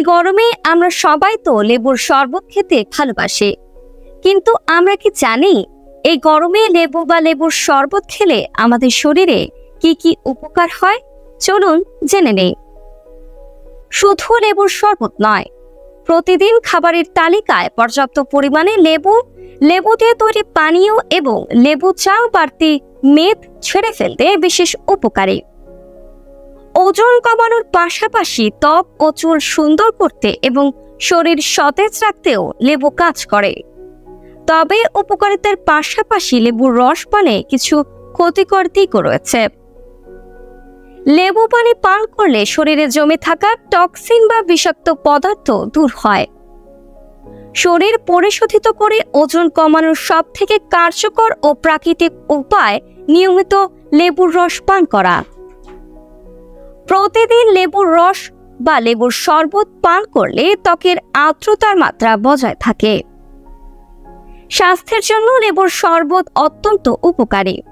এই গরমে আমরা সবাই তো লেবুর শরবত খেতে ভালোবাসি। কিন্তু আমরা কি জানি, এই গরমে লেবু বা লেবুর শরবত খেলে আমাদের শরীরে কি কি উপকার হয়? চলুন জেনে নেই। শুধু লেবুর শরবত নয়, প্রতিদিন খাবারের তালিকায় পর্যাপ্ত পরিমাণে লেবু লেবু দিয়ে তৈরি পানীয় এবং লেবু চা বাড়তি মেদ ছেড়ে ফেলতে বিশেষ উপকারী। ওজন কমানোর পাশাপাশি ত্বক ও চুল সুন্দর করতে এবং শরীর সতেজ রাখতেও লেবু কাজ করে। তবে উপকারিতার পাশাপাশি লেবুর রস পানে কিছু ক্ষতিকর দিকও রয়েছে। লেবু পানি পান করলে শরীরে জমে থাকা টক্সিন বা বিষাক্ত পদার্থ দূর হয়। শরীর পরিশোধিত করে ওজন কমানোর সব থেকে কার্যকর ও প্রাকৃতিক উপায় নিয়মিত লেবুর রস পান করা। প্রতিদিন লেবুর রস বা লেবুর শরবত পান করলে ত্বকের আর্দ্রতার মাত্রা বজায় থাকে। স্বাস্থ্যের জন্য লেবুর শরবত অত্যন্ত উপকারী।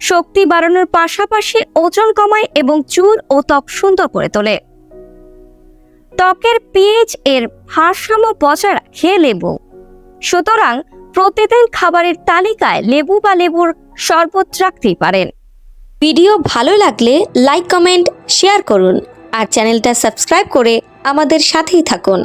শক্তি বাড়ানোর পাশাপাশি ওজন কমায় এবং চুল ও ত্বক সুন্দর করে তোলে। ত্বকের পিএইচ এর ভারসাম্য বজায় রাখে লেবু। সুতরাং প্রতিদিন খাবারের তালিকায় লেবু বা লেবুর শরবত রাখতেই পারেন। ভিডিও ভালো লাগলে লাইক কমেন্ট শেয়ার করুন আর চ্যানেলটা সাবস্ক্রাইব করে আমাদের সাথেই থাকুন।